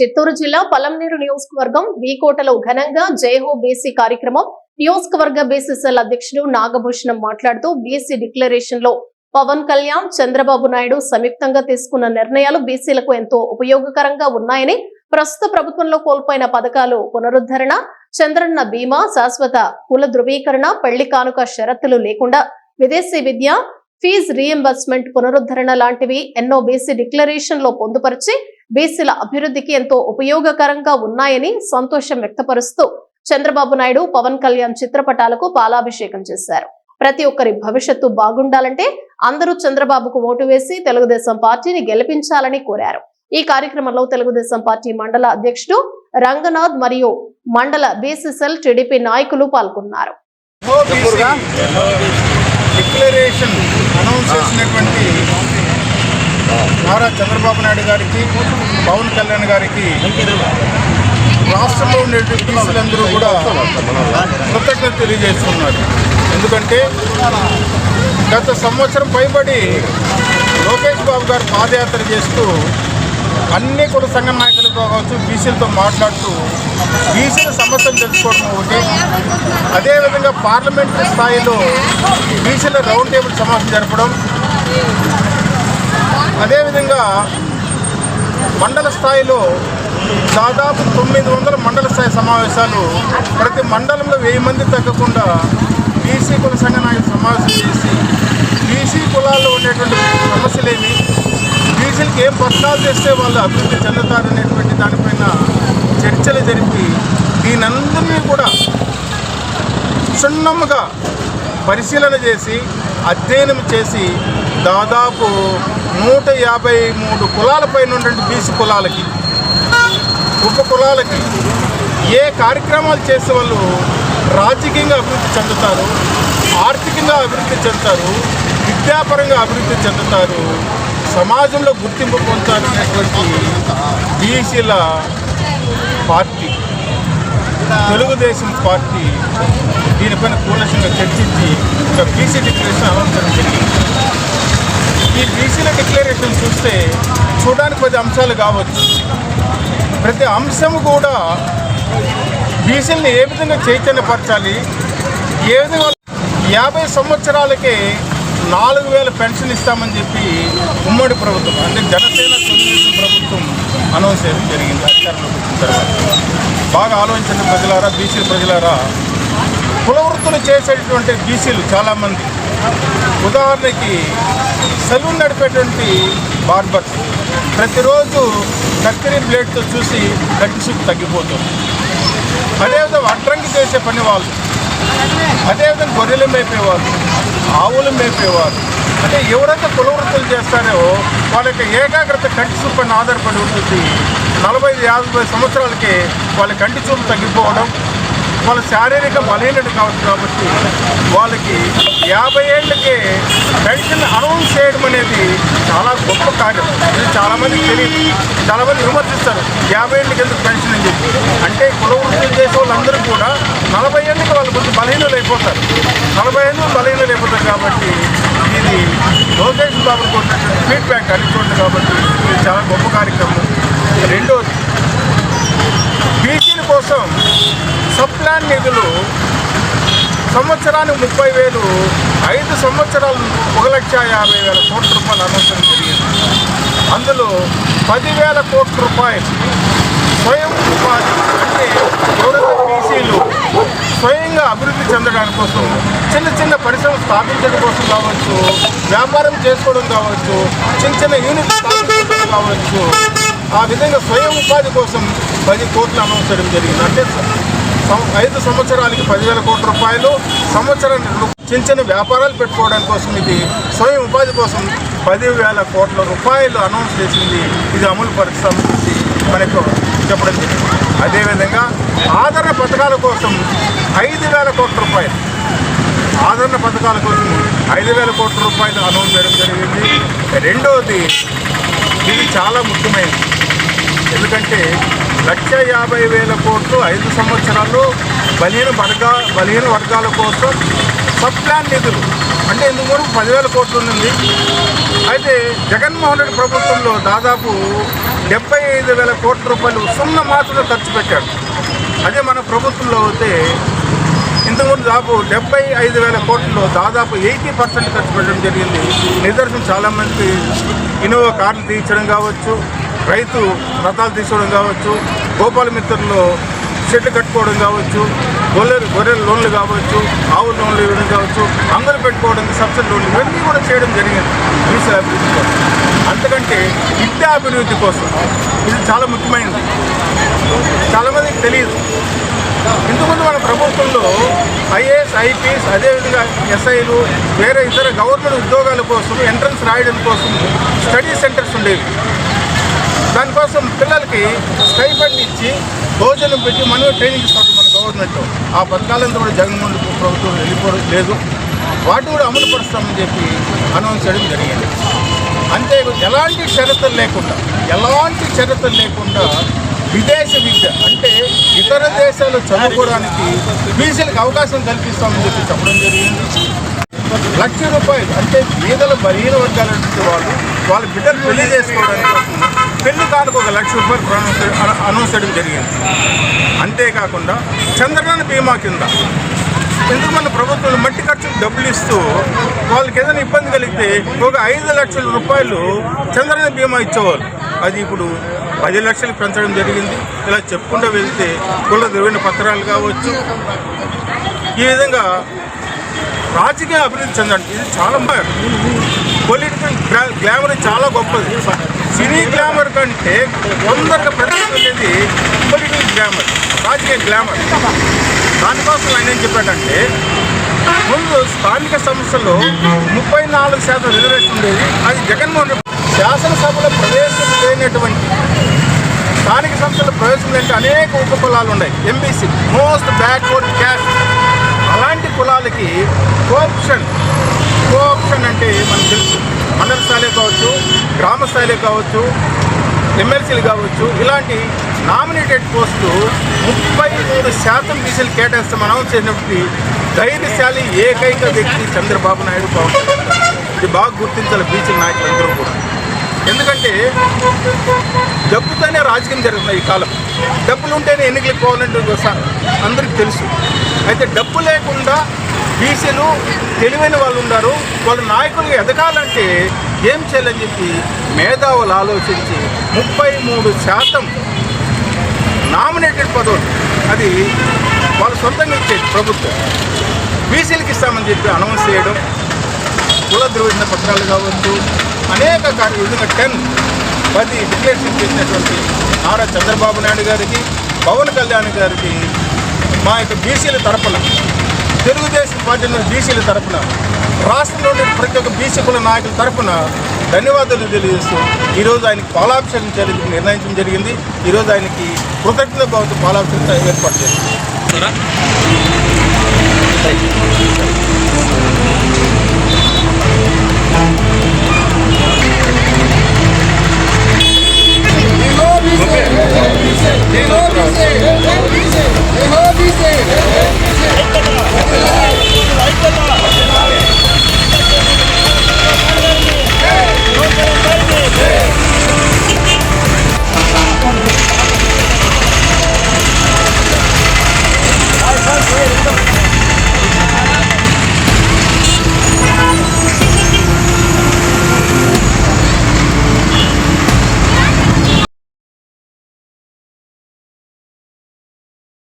చిత్తూరు జిల్లా పలంనేరు నియోజకవర్గం వీకోటలో ఘనంగా జయహో బీసీ కార్యక్రమం. నియోజకవర్గ బీసీసీఎల్ అధ్యక్షుడు నాగభూషణం మాట్లాడుతూ బీసీ డిక్లరేషన్లో పవన్ కళ్యాణ్ చంద్రబాబు నాయుడు సంయుక్తంగా తీసుకున్న నిర్ణయాలు బీసీలకు ఎంతో ఉపయోగకరంగా ఉన్నాయని ప్రస్తుత ప్రభుత్వంలో కోల్పోయిన పథకాలు పునరుద్ధరణ చంద్రన్న బీమా శాశ్వత కుల ధృవీకరణ పెళ్ళి కానుక షరతులు లేకుండా విదేశీ విద్య ఫీజు రీఎంబర్స్మెంట్ పునరుద్ధరణ లాంటివి ఎన్నో బీసీ డిక్లరేషన్లో పొందుపరిచి బీసీల అభివృద్ధికి ఎంతో ఉపయోగకరంగా ఉన్నాయని సంతోషం వ్యక్తపరుస్తూ చంద్రబాబు నాయుడు పవన్ కళ్యాణ్ చిత్రపటాలకు పాలాభిషేకం చేశారు. ప్రతి ఒక్కరి భవిష్యత్తు బాగుండాలంటే అందరూ చంద్రబాబుకు ఓటు వేసి తెలుగుదేశం పార్టీని గెలిపించాలని కోరారు. ఈ కార్యక్రమంలో తెలుగుదేశం పార్టీ మండల అధ్యక్షుడు రంగనాథ్ మరియు మండల బీసీసీఎల్ టీడీపీ నాయకులు పాల్గొన్నారు. డిక్లరేషన్ అనౌన్స్ చేసినటువంటి నారా చంద్రబాబు నాయుడు గారికి పవన్ కళ్యాణ్ గారికి రాష్ట్రంలో ఉండే బీసీలందరూ కూడా కృతజ్ఞత తెలియజేస్తున్నారు. ఎందుకంటే గత సంవత్సరం పైబడి లోకేష్ బాబు గారు పాదయాత్ర చేస్తూ అన్ని కూడా సంఘ నాయకులతో కావచ్చు బీసీలతో మాట్లాడుతూ బీసీల సమస్యలు తెలుసుకోవడం ఒకటి. అదేవిధంగా పార్లమెంటరీ స్థాయిలో బీసీల రౌండ్ టేబుల్ సమావేశం జరపడం అదేవిధంగా మండల స్థాయిలో దాదాపు తొమ్మిది వందల మండల స్థాయి సమావేశాలు ప్రతి మండలంలో వెయ్యి మంది తగ్గకుండా బీసీ కుల సంఘ నాయకులు సమావేశం చేసి బీసీ కులాల్లో ఉండేటువంటి సమస్యలేమి బీసీలకు ఏం పథకాలు చేస్తే వాళ్ళు అభివృద్ధి చెందుతారనేటువంటి దానిపైన చర్చలు జరిపి దీనందరినీ కూడా క్షుణ్ణముగా పరిశీలన చేసి అధ్యయనం చేసి దాదాపు నూట యాభై మూడు కులాలపైన ఉన్నటువంటి బీసీ కులాలకి ఉప కులాలకి ఏ కార్యక్రమాలు చేసే వాళ్ళు రాజకీయంగా అభివృద్ధి చెందుతారు ఆర్థికంగా అభివృద్ధి చెందుతారు విద్యాపరంగా అభివృద్ధి చెందుతారు సమాజంలో గుర్తింపు పొందుతారు బీసీల పార్టీ. తెలుగుదేశం పార్టీ దీనిపైన కూలంగా చర్చించి ఒక బీసీ డిక్లరేషన్ అనౌన్స్ జరిగింది. ఈ బీసీల డిక్లరేషన్ చూస్తే చూడడానికి పది అంశాలు కావచ్చు. ప్రతి అంశం కూడా బీసీలను ఏ విధంగా చైతన్యపరచాలి? ఏ విధంగా యాభై సంవత్సరాలకే నాలుగు వేల పెన్షన్ ఇస్తామని చెప్పి ఉమ్మడి ప్రభుత్వం అంటే జనసేన తెలుగుదేశం ప్రభుత్వం అనౌన్స్ చేయడం జరిగింది అధికారంలోకి వచ్చిన తర్వాత. బాగా ఆలోచించండి ప్రజలారా బీసీ ప్రజలారా కులవృత్తులు చేసేటటువంటి బీసీలు చాలామంది. ఉదాహరణకి సెలూన్ నడిపేటువంటి బార్బర్స్. ప్రతిరోజు కత్తిరి బ్లేడ్తో చూసి కంటి చూపు తగ్గిపోతుంది. అదేవిధంగా వడ్రంగి చేసే పని వాళ్ళు. అదేవిధంగా గొర్రెలు మేపేవారు ఆవులు మేపేవారు. అంటే ఎవరైతే కులవృత్తులు చేస్తారో వాళ్ళ యొక్క ఏకాగ్రత కంటి చూపు ఆధారపడి ఉంటుంది. నలభై యాభై సంవత్సరాలకి వాళ్ళ కంటి చూపు తగ్గిపోవడం వాళ్ళ శారీరక బలహీనత కావచ్చు కాబట్టి వాళ్ళకి యాభై ఏళ్ళకే పెన్షన్ అనౌన్స్ చేయడం అనేది చాలా గొప్ప కార్యం. ఇది చాలామంది తెలియదు. చాలామంది విమర్శిస్తారు. యాభై ఏళ్ళకి ఎందుకు పెన్షన్ అని చెప్పి. అంటే కుల చేసే వాళ్ళందరూ కూడా నలభై ఏళ్ళకి వాళ్ళు కొంచెం బలహీనలు అయిపోతారు. నలభై ఏళ్ళు బలహీనలు అయిపోతారు కాబట్టి ఇది లోకేష్ బాబుకు ఉన్నటువంటి ఫీడ్బ్యాక్ అనిచోండి కాబట్టి ఇది చాలా గొప్ప కార్యక్రమం. రెండోది బీసీల కోసం సప్లాన్ నిధులు సంవత్సరానికి ముప్పై వేలు ఐదు సంవత్సరాలు ఒక లక్ష యాభై వేల కోట్ల రూపాయలు అనౌన్సరం జరిగింది. అందులో పదివేల కోట్ల రూపాయలు స్వయం ఉపాధి అంటే ఎవరైతే బీసీలు స్వయంగా అభివృద్ధి చెందడానికి కోసం చిన్న చిన్న పరిశ్రమలు స్థాపించడం కోసం కావచ్చు వ్యాపారం చేసుకోవడం కావచ్చు చిన్న చిన్న యూనిట్ స్థాపించడం కావచ్చు ఆ విధంగా స్వయం ఉపాధి కోసం పది కోట్లు అనౌన్స్ చేయడం జరిగింది. అంటే సం- ఐదు సంవత్సరాలకి పదివేల కోట్ల రూపాయలు సంవత్సరానికి చిన్న చిన్న వ్యాపారాలు పెట్టుకోవడానికి కోసం ఇది స్వయం ఉపాధి కోసం పదివేల కోట్ల రూపాయలు అనౌన్స్ చేసింది. ఇది అమలు పరుస్తామని మనకు చెప్పడం జరిగింది. అదేవిధంగా ఆదరణ పథకాల కోసం ఐదు వేల కోట్ల రూపాయలు ఆదరణ పథకాల కోసం ఐదు వేల కోట్ల రూపాయలు అనౌన్స్ చేయడం జరిగింది. రెండవది ఇది చాలా ముఖ్యమైనది. ఎందుకంటే లక్ష యాభై వేల కోట్లు ఐదు సంవత్సరాలు బలహీన వర్గ బలహీన వర్గాల కోసం సబ్ ప్లాన్ నిధులు. అంటే ఇందుకు పదివేల కోట్లు ఉంది అయితే జగన్మోహన్ రెడ్డి ప్రభుత్వంలో దాదాపు డెబ్బై ఐదు వేల కోట్ల రూపాయలు సున్నా మాత్రమే ఖర్చు పెట్టాడు. అదే మన ప్రభుత్వంలో అయితే ఇంతకుముందు దాదాపు డెబ్బై ఐదు వేల కోట్లలో దాదాపు ఎయిటీ పర్సెంట్ ఖర్చు పెట్టడం జరిగింది. నిదర్శనం చాలామంది ఇన్నోవా కార్లు తీయించడం కావచ్చు రైతు రథాలు తీసుకోవడం కావచ్చు గోపాల మిత్రులు షెడ్లు కట్టుకోవడం కావచ్చు గొర్రెలు గొర్రెల లోన్లు కావచ్చు ఆవుల లోన్లు ఇవ్వడం కావచ్చు అందరు పెట్టుకోవడం సబ్సిడీ లోన్లు ఇవన్నీ కూడా చేయడం జరిగింది. బీసీల అభివృద్ధి కోసం. అంతకంటే విద్యా అభివృద్ధి కోసం. ఇది చాలా ముఖ్యమైనది. చాలామందికి తెలియదు. ఇంతకుముందు మన ప్రభుత్వంలో ఐఏఎస్ ఐపీఎస్ అదేవిధంగా ఎస్ఐలు వేరే ఇతర గవర్నమెంట్ ఉద్యోగాల కోసం ఎంట్రన్స్ రాయడం కోసం స్టడీ సెంటర్స్ ఉండేవి. దానికోసం పిల్లలకి స్టైఫండ్ ఇచ్చి భోజనం పెట్టి మనమే ట్రైనింగ్ ఇస్తాం మన గవర్నమెంట్ ఆ పథకాలంతా కూడా జగన్మోహన్ ప్రభుత్వం వెళ్ళిపోవడం లేదు. వాటిని కూడా అమలు పరుస్తామని చెప్పి అనౌన్స్ చేయడం జరిగింది. అంతే ఎలాంటి షరతులు లేకుండా ఎలాంటి షరతులు లేకుండా విదేశ విద్య అంటే ఇతర దేశాలు చదువుకోవడానికి బీసీలకు అవకాశం కల్పిస్తామని చెప్పి చెప్పడం జరిగింది. లక్ష రూపాయలు అంటే పేదల బలహీన వర్గాల వాళ్ళు వాళ్ళ బిడ్డలు పెళ్ళి చేసుకోవడానికి పెళ్ళి కాలకు ఒక లక్ష రూపాయలు అనౌన్స్ చేయడం జరిగింది. అంతేకాకుండా చంద్రబాబు బీమా కింద ఎందుకు మన ప్రభుత్వం మట్టి ఖర్చులు డబ్బులు ఇస్తూ వాళ్ళకి ఏదైనా ఇబ్బంది కలిగితే ఒక ఐదు లక్షల రూపాయలు చంద్రబాబు బీమా ఇచ్చేవారు అది ఇప్పుడు పది లక్షలు పెంచడం జరిగింది. ఇలా చెప్పుకుంటూ వెళ్తే కుల ద్రవీణ పత్రాలు కావచ్చు. ఈ విధంగా రాజకీయ అభివృద్ధి చెందండి. ఇది చాలా పొలిటికల్ గ్లామర్ చాలా గొప్పది. సినీ గ్లామర్ కంటే తొందరగా ప్రజలకు పొలిటికల్ గ్లామర్ రాజకీయ గ్లామర్. దానికోసం ఆయన ఏం చెప్పాడంటే ముందు స్థానిక సంస్థల్లో ముప్పై నాలుగు శాతం రిజర్వేషన్ ఉండేది. అది జగన్మోహన్ రెడ్డి శాసనసభలో ప్రవేశం లేనటువంటి స్థానిక సంస్థల ప్రవేశం లేని అనేక ఉప కులాలు ఉన్నాయి. ఎంబీసీ మోస్ట్ బ్యాక్వర్డ్ క్యాస్ట్ అలాంటి కులాలకి కోఆప్షన్ కోఆప్షన్ అంటే మనకు తెలుసు. మండల స్థాయిలో కావచ్చు గ్రామ స్థాయిలో కావచ్చు ఎమ్మెల్సీలు కావచ్చు ఇలాంటి నామినేటెడ్ పోస్టు ముప్పై మూడు శాతం బీసీలు కేటాయిస్తాం అనౌన్స్ చేసినప్పటికీ ధైర్యశాలి ఏకైక వ్యక్తి చంద్రబాబు నాయుడు పవన్ ఇది బాగా గుర్తించాలి బీసీల నాయకులందరూ కూడా. ఎందుకంటే డబ్బుతోనే రాజకీయం జరుగుతుంది ఈ కాలం. డబ్బులు ఉంటేనే ఎన్నికలకు పోవాలంటే అందరికీ తెలుసు. అయితే డబ్బు లేకుండా బీసీలు తెలివైన వాళ్ళు ఉన్నారు. వాళ్ళ నాయకులు ఎదగాలంటే ఏం చేయాలని చెప్పి మేధావులు ఆలోచించి ముప్పై మూడు శాతం నామినేటెడ్ పదవులు. అది వాళ్ళు సొంతంగా ఇచ్చేది ప్రభుత్వం. బీసీలకు ఇస్తామని చెప్పి అనౌన్స్ చేయడం కుల ధృవీకరణ పత్రాలు కావచ్చు అనేక కార్య విధంగా టెన్ పది డిక్లరేషన్ చేసినటువంటి నారా చంద్రబాబు నాయుడు గారికి పవన్ కళ్యాణ్ గారికి మా యొక్క బీసీల తరపున తెలుగుదేశం పార్టీలో బీసీల తరఫున రాష్ట్రంలోని ప్రతి ఒక్క బీసీ కుల నాయకుల తరఫున ధన్యవాదాలు తెలియజేస్తూ ఈరోజు ఆయనకి పాలాభిషేకం చేయడానికి నిర్ణయించడం జరిగింది. ఈరోజు ఆయనకి కృతజ్ఞత భావంతో పాలాభిషేకం ఏర్పాటు చేసింది